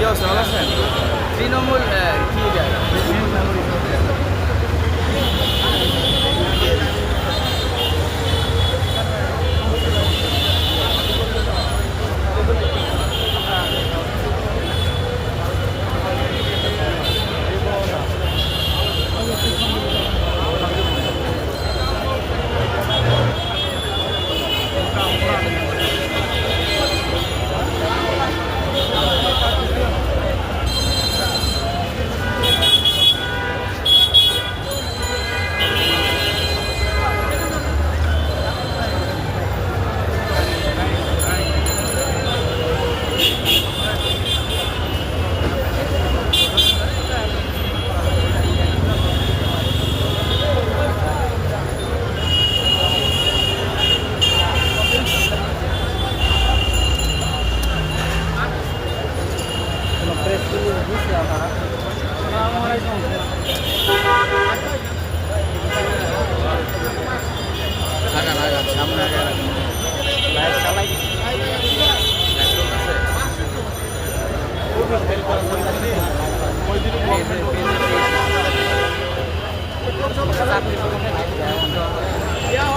কি অবস্থা? ভালো আছেন? তৃণমূল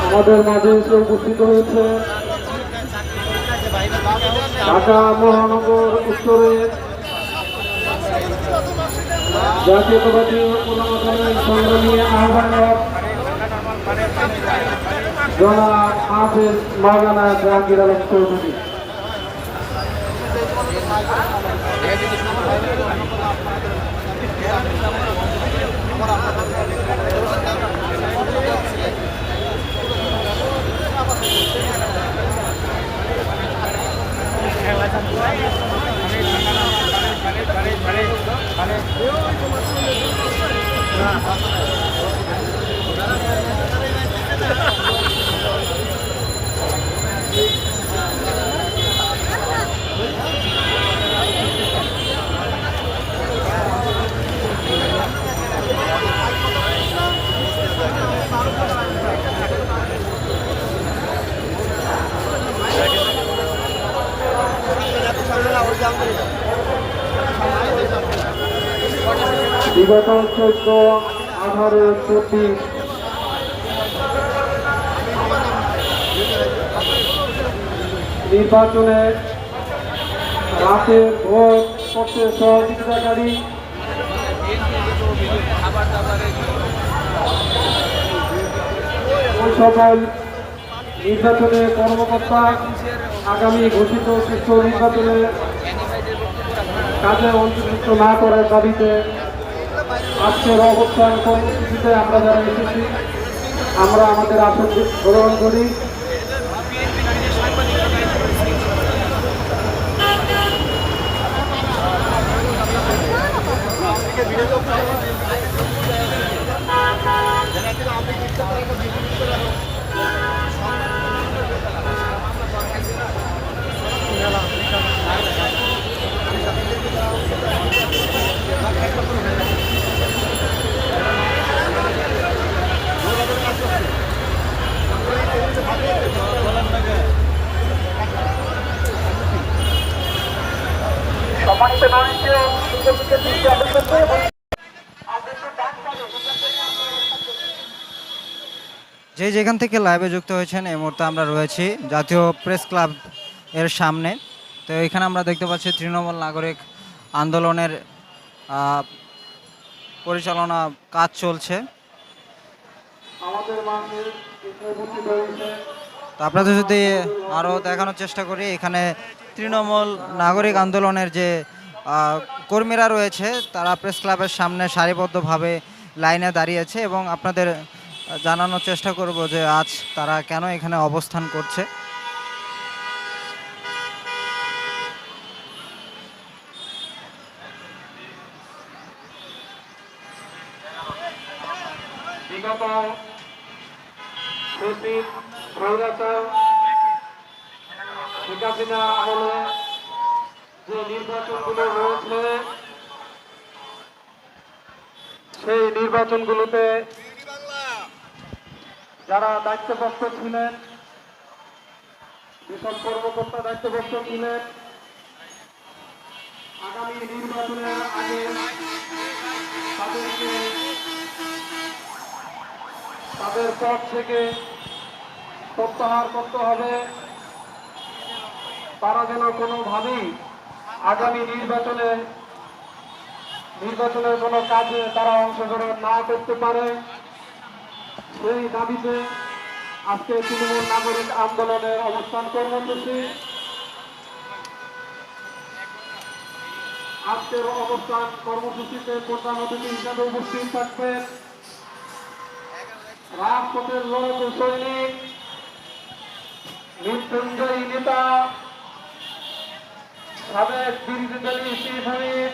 আমাদের মাঝে এসে উপস্থিত হয়েছে ঢাকা মহানগর উত্তরে জাতীয়তাবাদী পুনর্গঠনের সংগ্রামী আহ্বায়ক জনাব হাফিজ মাওলানা জাহাঙ্গীর আলম চৌধুরী। বিগত Ah, চোদ্দ আঠারো চব্বিশ নির্বাচনে রাতে ভোট করতে সহযোগিতাকারী সকল নির্বাচনে কর্মকর্তা আগামী ঘোষিত শীর্ষ নির্বাচনে কাজে অন্তর্ভুক্ত না করার দাবিতে আজকের অবস্থান কর্মসূচিতে আমরা যারা এসেছি আমরা আমাদের আসন গ্রহণ করি। যে যেখান থেকে লাইভে যুক্ত হয়েছেন, এই মুহূর্তে আমরা রয়েছি জাতীয় প্রেস ক্লাব এর সামনে। তো এখানে আমরা দেখতে পাচ্ছি তৃণমূল নাগরিক আন্দোলনের পরিচালনা কাজ চলছে। আপনাদের যদি আরও দেখানোর চেষ্টা করি, এখানে তৃণমূল নাগরিক আন্দোলনের যে কর্মীরা রয়েছে, তারা প্রেস ক্লাবের সামনে সারিবদ্ধভাবে লাইনে দাঁড়িয়েছে এবং আপনাদের জানানোর চেষ্টা করব যে আজ তারা কেন এখানে অবস্থান করছে। নির্বাচনগুলোতে যারা দায়িত্বপ্রাপ্ত ছিলেন, যেসব কর্মকর্তা দায়িত্বপ্রাপ্ত ছিলেন, আগামী নির্বাচনের আগে তাদেরকে তাদের পদ থেকে প্রত্যাহার করতে হবে। তারা যেন কোনোভাবেই আগামী নির্বাচনে নির্বাচনের কোনো কাজে তারা অংশগ্রহণ না করতে পারে। সেই দাবিতে আজকে তৃণমূল নাগরিক আন্দোলনের অবস্থান কর্মসূচি। আজকের অবস্থান কর্মসূচিতে প্রধান অতিথি হিসাবে উপস্থিত থাকবেন রাজপথের লড়াকু সৈনিক মৃত্যুঞ্জয়ী নেতা, সাবেক বিরোধী দলীয় চিফ হুইপ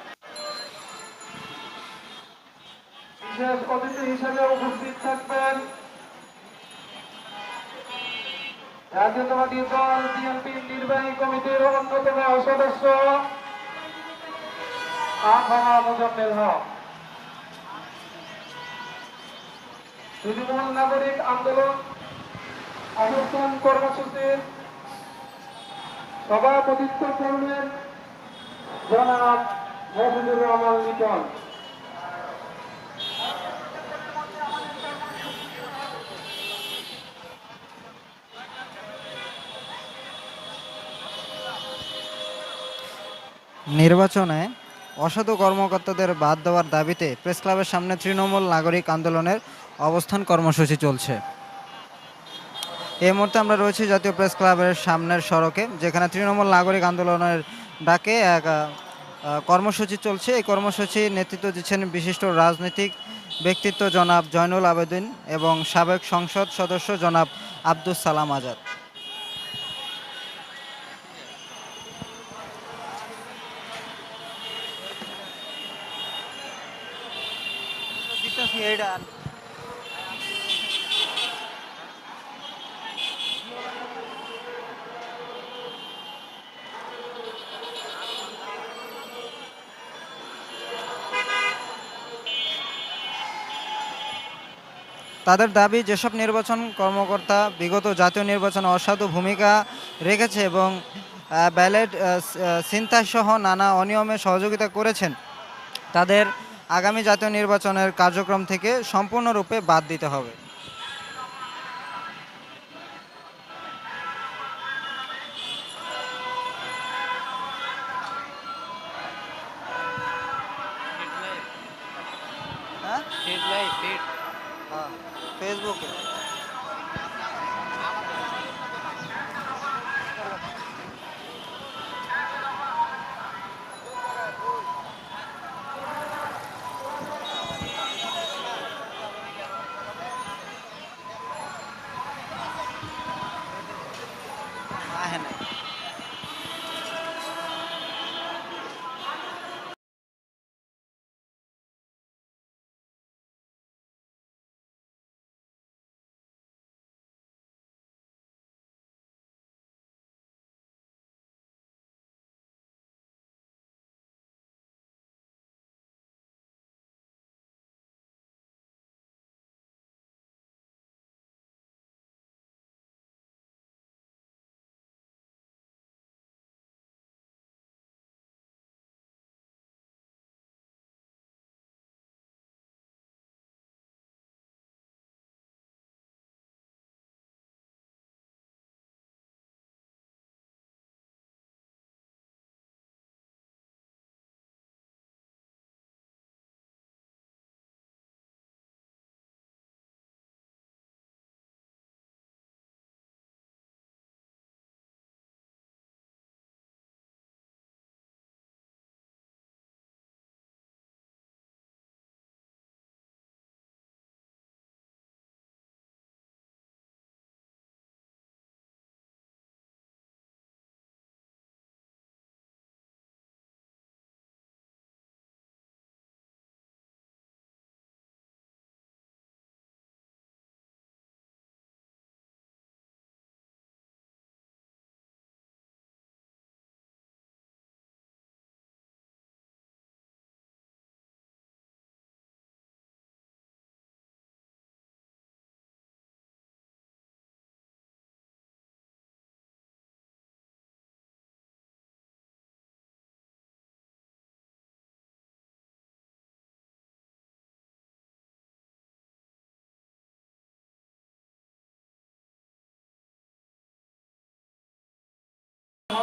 বিশেষ অতিথি উপস্থিত থাকবেন। জাতীয়তাবাদী দল বিএনপি নির্বাহী কমিটির অন্যতম সদস্য মোজাম্মেল হক। নাগরিক আন্দোলন অবস্থান কর্মসূচির সভাপতিত্ব করবেন জনাব মফিজুর রহমান লিটন। নির্বাচনে অসাধু কর্মকর্তাদের বাদ দেওয়ার দাবিতে প্রেস ক্লাবের সামনে তৃণমূল নাগরিক আন্দোলনের অবস্থান কর্মসূচি চলছে। এই মুহূর্তে আমরা রয়েছি জাতীয় প্রেস ক্লাবের সামনের সড়কে, যেখানে তৃণমূল নাগরিক আন্দোলনের ডাকে এক কর্মসূচি চলছে। এই কর্মসূচি নেতৃত্ব দিচ্ছেন বিশিষ্ট রাজনৈতিক ব্যক্তিত্ব জনাব জয়নুল আবেদিন এবং সাবেক সংসদ সদস্য জনাব আব্দুস সালাম আজাদ। তাদের দাবি, যেসব নির্বাচন কর্মকর্তা বিগত জাতীয় নির্বাচনে অসাধু ভূমিকা রেখেছে এবং ব্যালেট ছিনতাই নানা অনিয়মে সহযোগিতা করেছেন, তাদের আগামী জাতীয় নির্বাচনের কার্যক্রম থেকে সম্পূর্ণরূপে বাদ দিতে হবে। ফেসবুকে है नहीं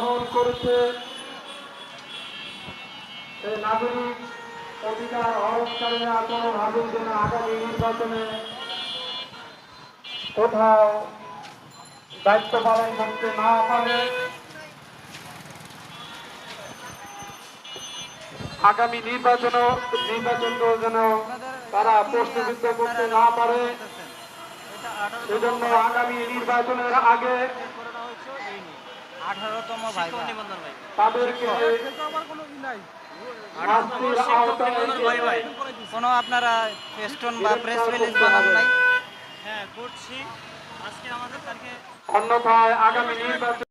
হরণ করেছে। নাগরিক অধিকার যেন আগামী নির্বাচনে কোথাও দায়িত্ব পালন করতে না পারে। আগামী নির্বাচন নির্বাচন যেন তারা প্রশ্নবিদ্ধ করতে না পারে। সেজন্য আগামী নির্বাচনের আগে আঠারোতম ভাইবা। তাদেরকে শাস্তির কোনো আপনারা ফেস্টন বা প্রেস রিলিজ বানান নাই? হ্যাঁ করছি। আজকে আমাদের তারিখে অন্যথায় আগামী নির্বাচন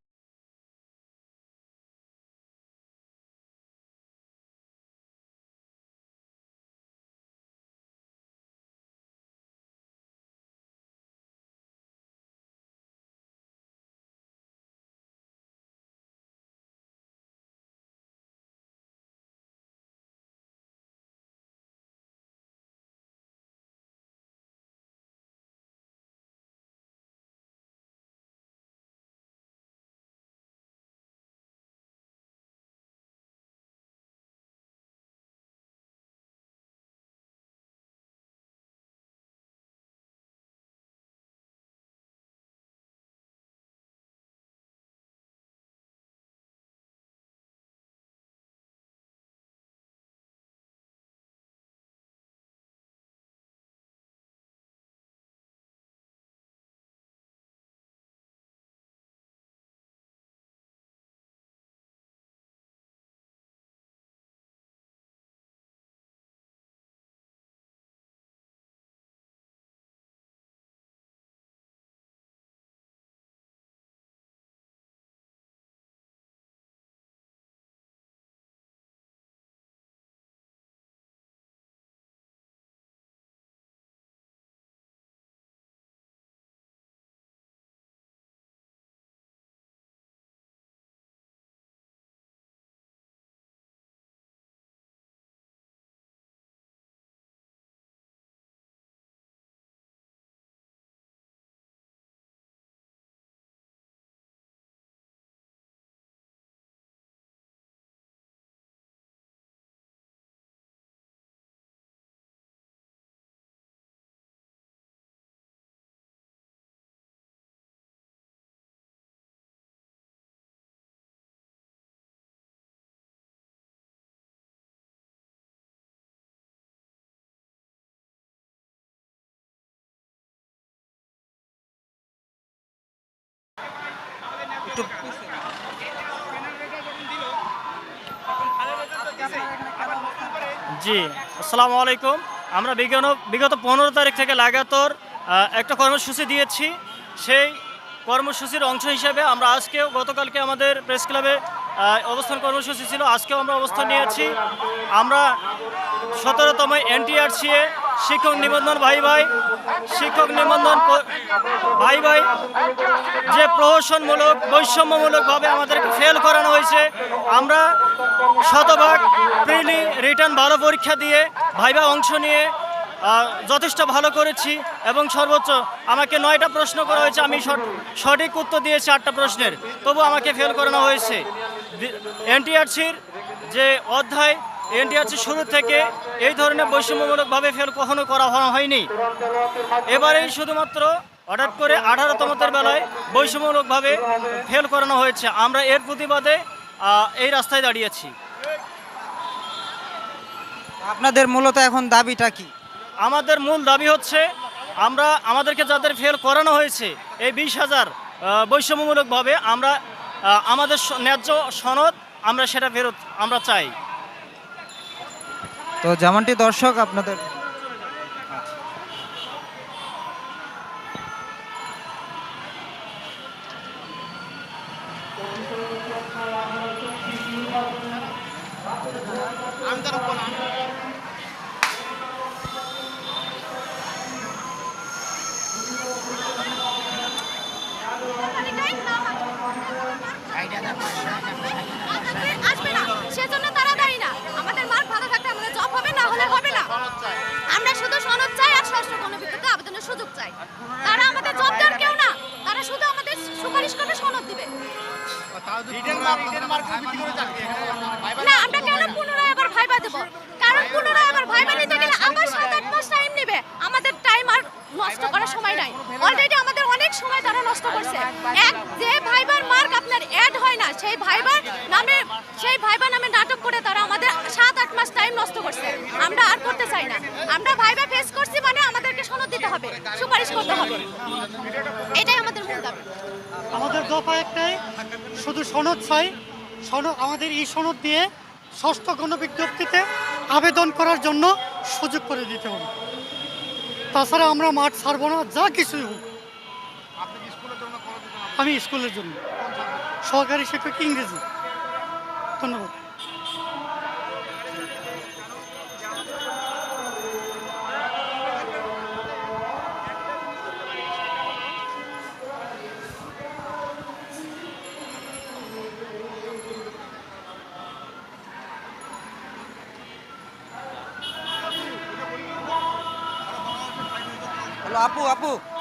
জি, আসসালামু আলাইকুম। আমরা বিগত বিগত পনেরো তারিখ থেকে লাগাতার একটা কর্মসূচি দিয়েছি। সেই কর্মসূচির অংশ হিসেবে আমরা আজকেও গতকালকে আমাদের প্রেস ক্লাবে অবস্থান কর্মসূচি ছিল। আজকেও আমরা অবস্থান নিয়েছি। আমরা সতেরোতম এনটিআরসিএ শিক্ষক নিবন্ধন ভাই ভাই, শিক্ষক নিবন্ধন ভাই ভাই, যে প্রহসনমূলক, বৈষম্যমূলকভাবে আমাদেরকে ফেল করানো হয়েছে, আমরা শতভাগ প্রিলি রিটার্ন ভালো পরীক্ষা দিয়ে ভাইবা অংশ নিয়ে যথেষ্ট ভালো করেছি এবং সর্বোচ্চ আমাকে নয়টা প্রশ্ন করা হয়েছে, আমি সঠ- সঠিক উত্তর দিয়েছি আটটা প্রশ্নের। তবু আমাকে ফেল করানো হয়েছে। এনটিআরসির যে অধ্যায় এনটিআরসি শুরু থেকে এই ধরনের বৈষম্যমূলকভাবে ফেল কখনো করা হয়নি। এবারেই শুধুমাত্র হঠাৎ করে আঠারোতমতের বেলায় বৈষম্যমূলকভাবে ফেল করানো হয়েছে। আমরা এর প্রতিবাদে এই রাস্তায় দাঁড়িয়েছি। আপনাদের মূলত এখন দাবিটা কি? আমাদের মূল দাবি হচ্ছে আমরা আমাদেরকে যাদের ফেল করানো হয়েছে এই বিশ হাজার বৈষম্যমূলকভাবে আমরা আমাদের ন্যায্য সনদ আমরা সেটা ফেরত আমরা চাই। তো যেমনটি দর্শক আপনাদের আসবে সুযোগ চাই। তারা আমাদের জব কেউ না। তারা শুধু আমাদের সুপারিশ করবে সনদ দিবে। না আমরা কেন পুনরায় আবার ভাইবা দেব? কারণ পুনরায় আবার ভাইবা নিতে গেলে আবার সাত আট মাস টাইম নেবে। আমাদের টাইম আর নষ্ট করার সময় নাই। অলরেডি আমাদের অনেক সময় তারা নষ্ট করছে। এক যে ভাইবার মার্ক আপনার অ্যাড হয় না সেই ভাইবার নামে সেই ভাইবা নামে নাটক করে তারা আমাদের সাত আট মাস টাইম নষ্ট করছে। আমরা আর করতে চাই না। আমরা ভাইবা ফেস করছি মানে আমাদেরকে সনদ দিতে হবে, সুপারিশ করতে হবে। এটাই আমাদের মূল দাবি। আমাদের দফা একটাই, শুধু সনদ চাই। সনদ, আমাদের এই সনদ দিয়ে ষষ্ঠ গণবিজ্ঞপ্তিতে আবেদন করার জন্য সুযোগ করে দিতে হবে। তাছাড়া আমরা মাঠ ছাড়বো না, যা কিছুই হোক। আমি স্কুলের জন্য। সরকারি শিক্ষক ইংরেজি। ধন্যবাদ। Apu, Apu.